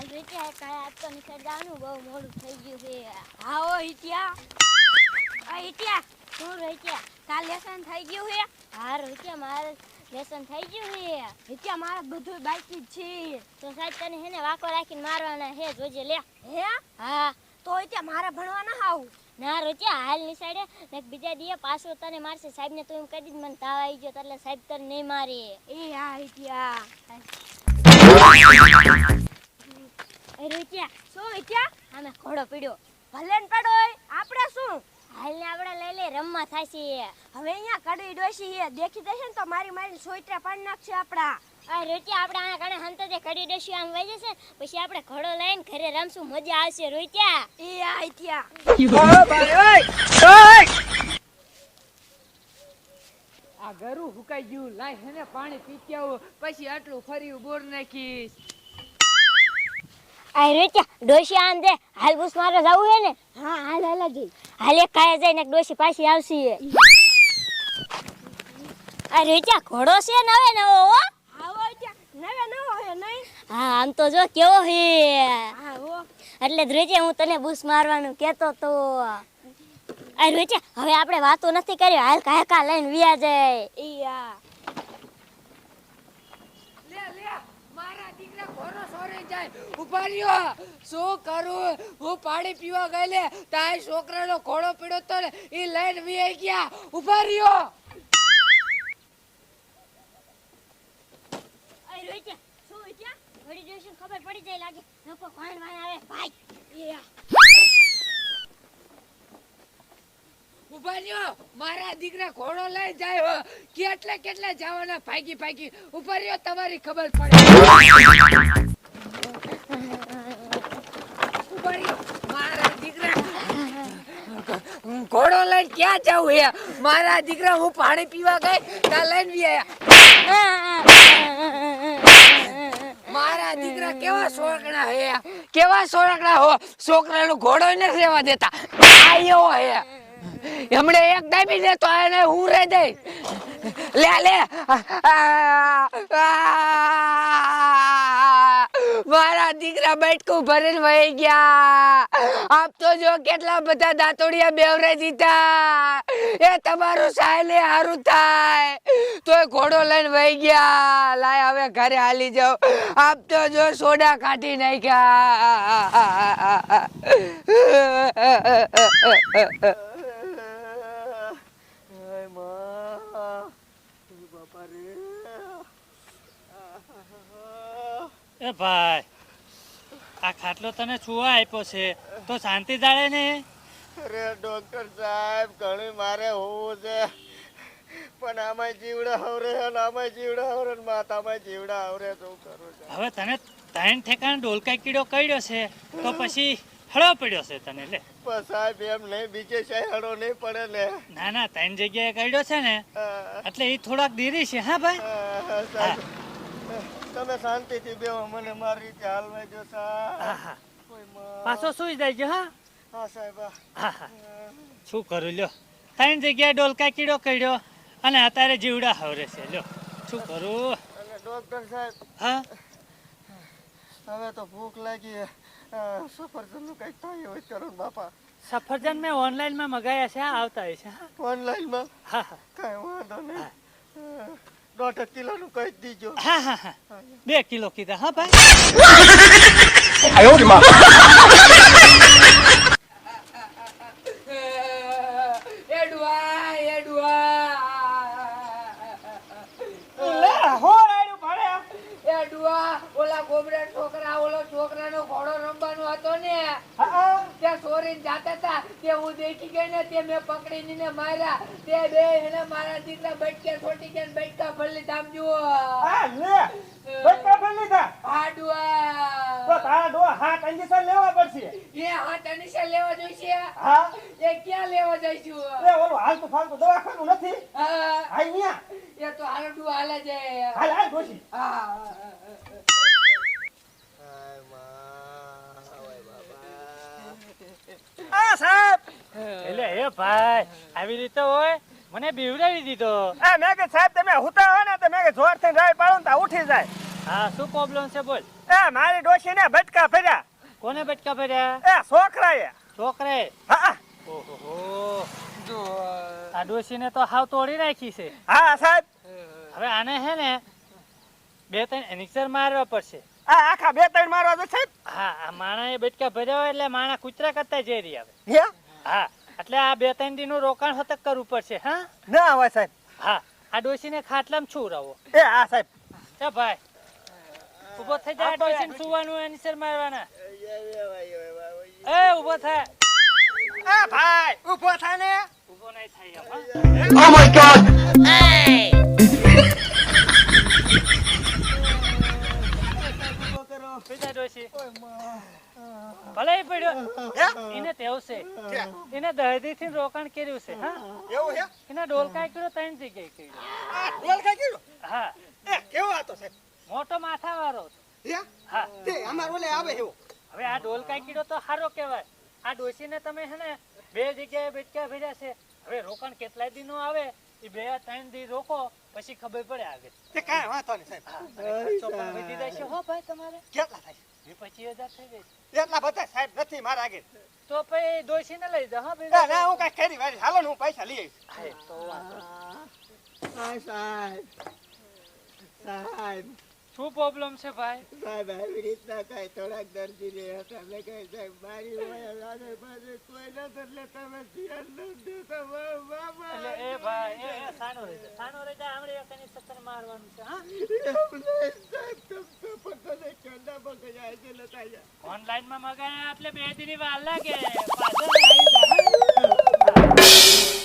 હાલ રીતે કાંઈ આજ તો નિખર જવાનું બહુ મોડું થઈ ગયું છે. આવો હિટિયા આ હિટિયા શું રોહિત્યા કાલ લેસન થઈ ગયું છે? હા રોહિત્યા મારે લેસન થઈ ગયું છે. હિટિયા મારે બધું બાકી જ છે. તો સાહેબ તને હે ને વાકો રાખીને મારવાના હે જોજે લે હે? હા. તો હિટિયા મારે ભણવાના આવું? ના રોચ્યા હાલ નિશાળે ને બીજા દીએ પાછો તને મારશે. સાહેબ ને તું એમ કહી દીધ મને તાવ આવી ગયો એટલે સાહેબ તને નહીં મારે. એ હા હિટિયા એ રોત્યા શું હિટિયા આમે ઘોડો પીડ્યો. ભલે ને પડોય આપણે શું? હાલ આપણે લઈ લઈ રમવા થાશે. હવે અહીંયા કડવી ડોસી છે. દેખી દેશે ને તો મારી મારી સોઈત્રા પાડી નાખશે આપડા આ રોત્યા આપણે આના કારણે હંતે તે કડી ડોશી આમ વહી જશે પછી આપણે ઘોડો લઈને ઘરે રમશું. મજા આવશે રોત્યા એ હા ત્યાં. આ ગરું હુકાઈ ગયું. લાઈ હેને પાણી પીતી આવું. પછી આટલું ફરી બોર નાખીશ. આ રોત્યા ડોશી આમ દે. હાલ બુસ મારે જવું હે ને? હા હાલ હાલ જઈ હાલ એક કાય જઈને ડોશી પાછી આવશે આ રોત્યા ઘોડો છે નવે નવો હો. આવો હિટિયા નવે ન હોય નહીં? હા આમ તો જો કેવો હે. હા હો. એટલે ધ્રુજે હું તને બુસ મારવાનું કેતો તો. આ રોચે હવે આપણે વાતો નથી કરી હાલ કાય કા લઈને વિયા જાય હા લે લે મારા દીકરા ઘોડો સોરે જાય. ઊભા રહ્યો શું કરું? હું પાણી પીવા ગયેલે તાય છોકરાનો ઘોડો પીડો તો ને લઈને વી ગયા. ઊભા રહ્યો ખબર પડી જાય લાગે. લોકો કોણ આવે? ભાઈ. મારા દીકરા ઘોડો લઈ જાય કેટલા કેટલા જવાના? ભાગી ભાગી. ઊભા રહ્યો તમારી ખબર પડે. ઘોડો લઈને ક્યાં જાવું હે? મારા દીકરા, હું પાણી પીવા ગઈ, ત્યાં લઈને બી આયા. મારા દીકરા કેવા સોરકણા હે? કેવા સોરકણા હો? છોકરાનો ઘોડો ને સેવા દેતા. આયો હે. હમણે એક દાબી દે તો એને હું રે દે લે લે. મારા દીકરા બેઠકું ભરીને વહી ગયા. આપ તો જો કેટલા બધા દાંતોડિયા બેવરે દીધા. એ તમારું સાયલે હારું થાય. તોય ઘોડો લઈને વહી ગયા. લાય હવે ઘરે હાલી જાઓ. આપ તો જો સોડા કાઢી નાખ્યા. એ ભાઈ આ ખાટલો તને છુવા આપ્યો છે તો શાંતિ જાળે ને? અરે ડોક્ટર સાહેબ ઘણી મારે હોવું છે. પણ આમાં જીવડા આવરે આમાં જીવડા આવરે માતામાં જીવડા આવરે શું કરું હવે તને ત્રણ ઠેકાણ ડોલકા કીડો કર્યો છે તો પછી હળો પડ્યો છે તને લે. પણ સાહેબ એમ નહીં બીજે સાહેબ હળો નહીં પડે ને. ના ના ત્રણ જગ્યાએ કર્યો છે ને. એટલે એ થોડાક દેરી છે હા ભાઈ? સાહેબ. તમે શાંતિથી બેહો મને મારી રીતે હાલવા જો હા પાછો સુઈ જાય હા? હા સાહેબ શું કરું લ્યો. ત્રણ જગ્યાએ ડોલકા કીડો કર્યો અને અત્યારે જીવડા હવરે છે લ્યો. શું કરું? અને ડોક્ટર સાહેબ હા? હવે તો ભૂખ લાગી છે. આ, સફરજનનું કંઈક થાય હોય કરો બાપા. સફરજન મેં ઓનલાઈનમાં મગાયા છે આવતા હોય છે હા. ઓનલાઈનમાં? હા હા. કાંઈ વાંધો નહીં. દોઢ કિલોનું કહી દીજો. હા હા હા. બે કિલો કીધા હા ભાઈ? એડવા એડવા. એડવા ઓલા ગોબરા છોકરા ઓલો છોકરાનો ઘોડો રમવાનો હતો ને. તે સોરીને જાતા હતા. તે હું દેખી ગઈ ને તે મેં પકડીને માર્યા. તે બે એને મારા દીકરા બટકે છોટી કે બટકા ભરલી દામ જુઓ હાડવા એ હા તનિષા લેવા જોઈશે? એ ક્યાં લેવા જઈશું? હા. એ તો હાલડું હાલે છે. હા હાયમાં, ઓય બાબા. એટલે એ ભાઈ આવી રીતે હોય મને બીવડાવી દીધો. આ મેં કે સાહેબ તમે હુતા હોય ને તો મેં કે જોર થઈને રાય પાડો ને તો ઉઠી જાય. હા શું પ્રોબ્લેમ છે બોલ. એ મારી ડોશીને ભટકા ફેર્યા કોને બટકા ભર્યા? એ છોકરાએ. છોકરે હા ઓહો આ ડોશીને તો હાવ તોડી નાખી છે. હા સાહેબ. હવે આને હે ને બે ત્રણ એનિક્સર મારવા પડશે. આ આખા બે ત્રણ મારવા તો સાહેબ. હા આ માણા એ બટકા ભર્યા હોય એટલે માણા કૂતરા કરતા ઝેરી આવે. હે એટલે આ બે ત્રણ દિનનું રોકાણ હતક કરવું પડશે હા ના હોય સાહેબ હા આ ડોસી ડોશીને ખાટલામાં છું રહો એ હા સાહેબ એ ભાઈ ઊભો થઈ જાય ડોશીને સુવાનું એની સર મારવાના એ ઊભો થાય એ ભાઈ ઊભો થા ને ઊભો નહીં થાય ઓ માય ગોડ એ ડોશી ભલે ઈ પડ્યો. એને તેવું છે. એને દહેદી થી રોકાણ કર્યું છે હા? એવું છે? એના ડોલકા કર્યો ત્રણ જગ્યાએ કર્યો. હા. એ કેવો હતો મોટો માથા વાળો હા? તે અમાર ઓલે આવે એવું. હવે આ ડોલકા કર્યો તો સારો કહેવાય. આ ડોશીને તમે હે ને બે જગ્યાએ બેટકા ભેજા છે. હવે રોકાણ કેટલા દિનો આવે એ બે ત્રણ દી રોકો પછી ખબર પડે આગળ. તે કાંઈ વાંધો નહીં સાહેબ. ખર્ચો પણ વધી જશે હો ભાઈ તમારે. કેટલા થાય? વીસ પચીસ હજાર થઈ જાય એટલા બધા સાહેબ નથી મારા આગળ. તો પછી ડોશીને લઈ જાઓ હા ના ના હું કાંઈ કરી વાળી. હાલો હું પૈસા લઈ આવીશ. સાહેબ. શું પ્રોબ્લેમ છે ભાઈ? ભાઈ ભાઈ એવી રીતના કઈ થોડાક દર્દી ને હતા મેં કહી મારી હોય લાગે પાસે કોઈ નથી એટલે તમે ધ્યાન ન દેતા. બાબા એટલે એ ભાઈ એ સાનો રહી સાનો રહી જા આમળે એકની સત્તર મારવાનું છે હા? સાહેબ તમ તો પકડે કંડા પકડ્યા છે લતાયા ઓનલાઈનમાં મગાયા એટલે બે દિની વાર લાગે. પાછળ આવી